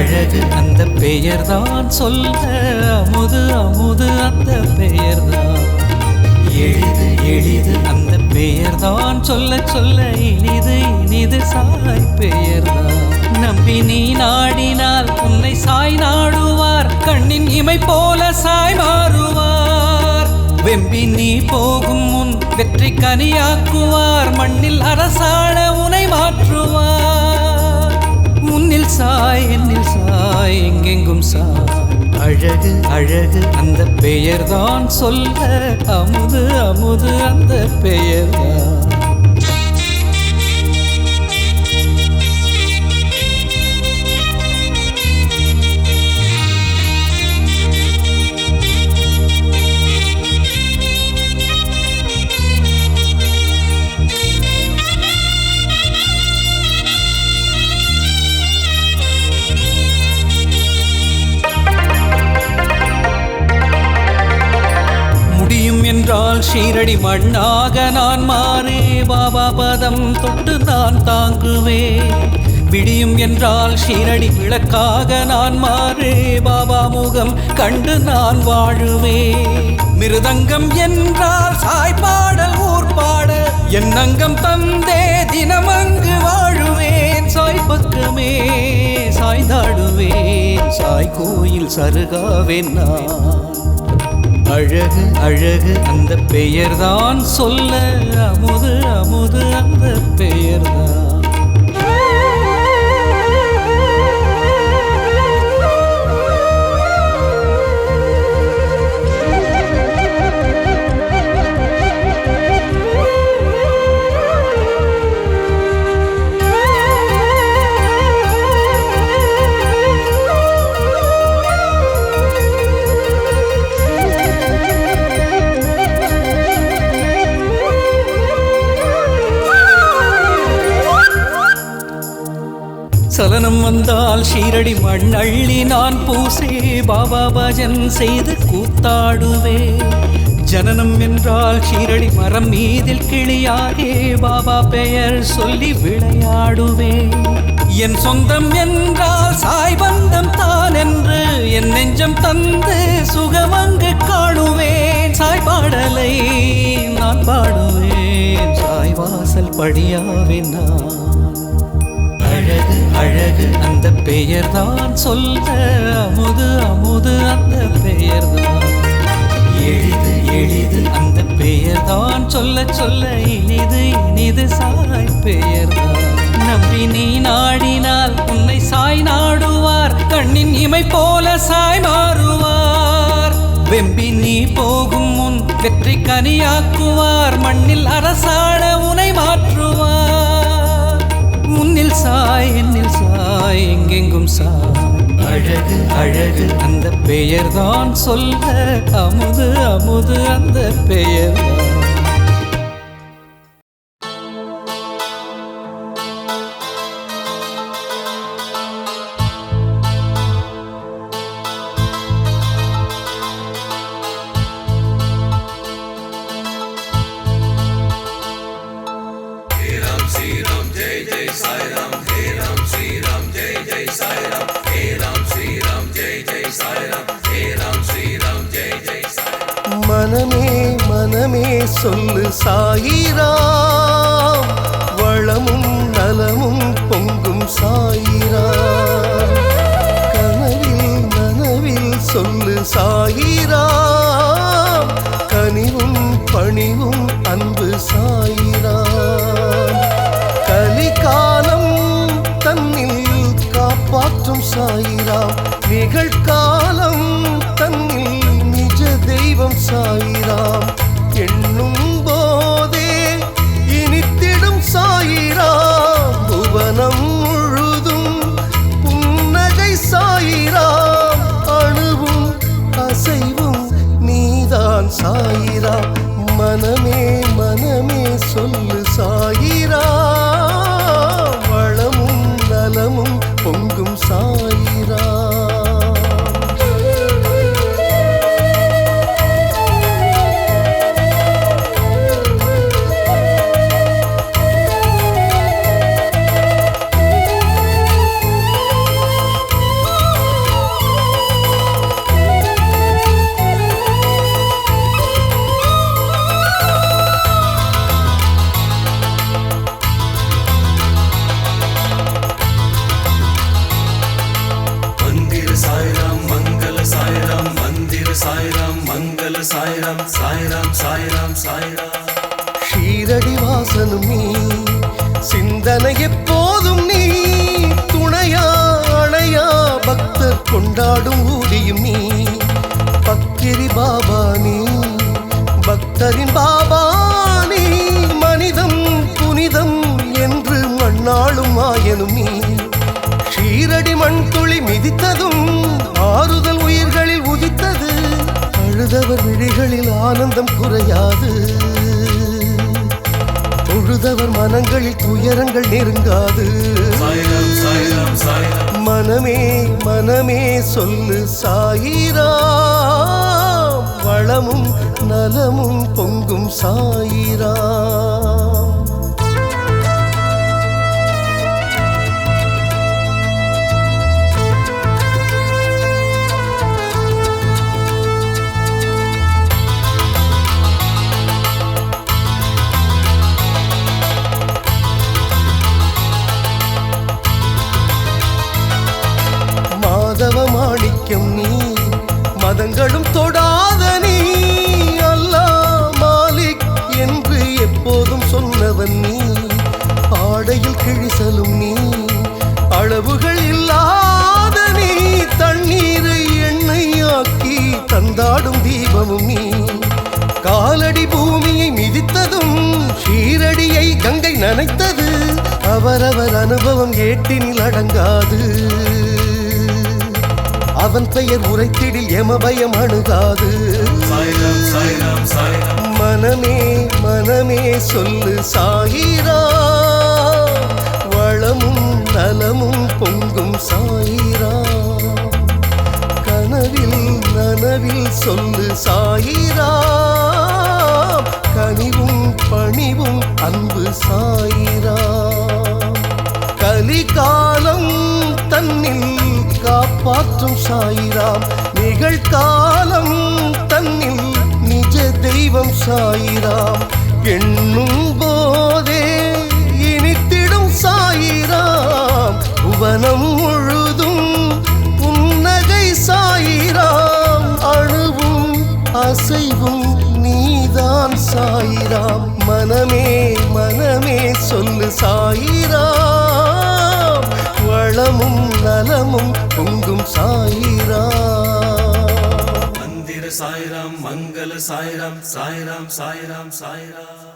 அழகு அந்த பெயர்தான் சொல்ல. அமுது அமுது அந்த பெயர் தான் எளிது எளிது அந்த பெயர் தான் சொல்ல சொல்ல. இனிது இனிது சாய் பெயர்தான். நம்பி நீ நாடினால் உன்னை சாய் நாடுவார். கண்ணின் இமை போல சாய் மாறுவார். வெம்பி நீ போகும் முன் வெற்றி கனியாக்குவார். மண்ணில் அரசாழ உனை மாற்றுவார். முன்னில் சாய் என்னில் சாய் எங்கெங்கும் சாய். அழகு அழகு அந்த பெயர்தான் சொல்ல அமுது அமுது அந்த பெயர்தான். ஷீரடி மண்ணாக நான் மாறே. பாபா பதம் தொட்டு நான் தாங்குவே. விடியும் என்றால் ஷீரடி விளக்காக நான் மாறே. பாபா முகம் கண்டு நான் வாழுவே. மிருதங்கம் என்றால் சாய்பாடல் ஊர் பாட என் அங்கம் தந்தே தினமங்கு வாழுவேன். சாய் பக்கமே சாய்ந்தாடுவேன். சாய் கோயில் சருகாவேன் நான். அழகு அழகு அந்த பெயர்தான் சொல்ல. அமுது அமுது அந்த பெயர்தான். வந்தால் ஷீரடி மண்ணள்ளி நான் பூசே. பாபா பஜன் செய்து கூத்தாடுவே. ஜனனம் என்றால் ஷீரடி மரம் மீதில் கிளியாகே. பாபா பெயர் சொல்லி விளையாடுவே. என் சொந்தம் என்றால் சாய் பந்தம் தான் என்று என் நெஞ்சம் தந்து சுகமங்கு காணுவேன். சாய் பாடலை நான் பாடுவேன். சாய் வாசல் படியாவே நான். அழகு அழகு அந்த பெயர்தான் சொல்ல அமுது அமுது அந்த பெயர்தான். எளிது எளிது அந்த பெயர் தான் சொல்ல சொல்ல. இனிது இனிது சாய் பெயர் நம்பி நீ நாடினால் உன்னை சாய் நாடுவார். கண்ணின் இமை போல சாய் மாறுவார். வெம்பி நீ போகும் முன் வெற்றி கனியாக்குவார். மண்ணில் அரசாட உனை மாற்றுவார். முன்னில் சாய் என்னில் சாய் எங்கெங்கும் சாய். அழகு அழகு. அந்த பெயர்தான் சொல்ல அமுது அமுது அந்த பெயர்தான் மனமே மனமே சொல்லு சாயிராம். வளமும் நலமும் பொங்கும் சாயிராம். கனவில் நனவில் சொல்லு சாயிராம். கனிவும் பணிவும் அன்பு சாயிராம் காப்பாற்றும் சாயிராம். நிகழ்காலம் தன்னில் நிஜ தெய்வம் சாயிராம். எண்ணும் போதே இனித்திடும் சாயிராம். புவனம் முழுதும் புன்னகை சாயிராம். அணுவும் அசைவும் நீதான் சாயிராம். மனமே மனமே சொல்லு சாய்ராம் மங்கள சாய்ராம் சாய்ராம் சாய்ராம் சாய்ராம். ஷீரடி வாசனும் நீ சிந்தனை எப்போதும் நீ துணையா அணையா பக்தர் கொண்டாடும் ஊதியும் நீ. பக்கிரி பாபா நீ பக்தரின் பாபா நீ மனிதம் புனிதம் என்று மண்ணாளும் ஆயனும் நீ. ஷீரடி மண் துளி மிதித்ததும் ஆறுதல் உயிர்களில் உதித்த அழுதவர் விழிகளில் ஆனந்தம் குறையாது. தொழுதவர் மனங்களில் துயரங்கள் நெருங்காது. மனமே மனமே சொல்லு சாயிரா வளமும் நலமும் பொங்கும் சாயிரா மாணிக்கம் நீ மதங்களும் தொடாத நீ. அல்லா மாலிக் என்று எப்போதும் சொன்னவன் நீ. ஆடையில் கிழிசலும் நீ அளவுகள் இல்லாத நீ. தண்ணீரை எண்ணெயாக்கி தந்தாடும் தீபமும் நீ. காலடி பூமியை மிதித்ததும் ஷீரடியை கங்கை நனைத்தது. அவரவர் அனுபவம் ஏட்டினில் அடங்காது. அவன் பெயர் உரைத்திடில் எமபயம் அணுகாது. சாய்ராம் சாய்ராம் சாய்ராம் மனமே மனமே சொல்லு சாயிரா. வளமும் நலமும் பொங்கும் சாயிரா. கனவில் நனவில் சொல்லு சாயிரா. கனிவும் பணிவும் அன்பு சாயிரா. காப்பாற்றும் சாயிராம். நிகழ்காலம் தன்னில் நிஜ தெய்வம் சாயிராம். எண்ணும் போதே இனித்திடும் சாயிராம். புவனம் முழுதும் புன்னகை சாயிராம். அணுவும் அசைவும் நீதான் சாயிராம். மனமே மனமே சொல்லு சாயிராம் பொங்கும் மந்திர சாய்ராம் மங்கள சாய்ராம் சாய்ராம் சாய்ராம் சாய்ராம்.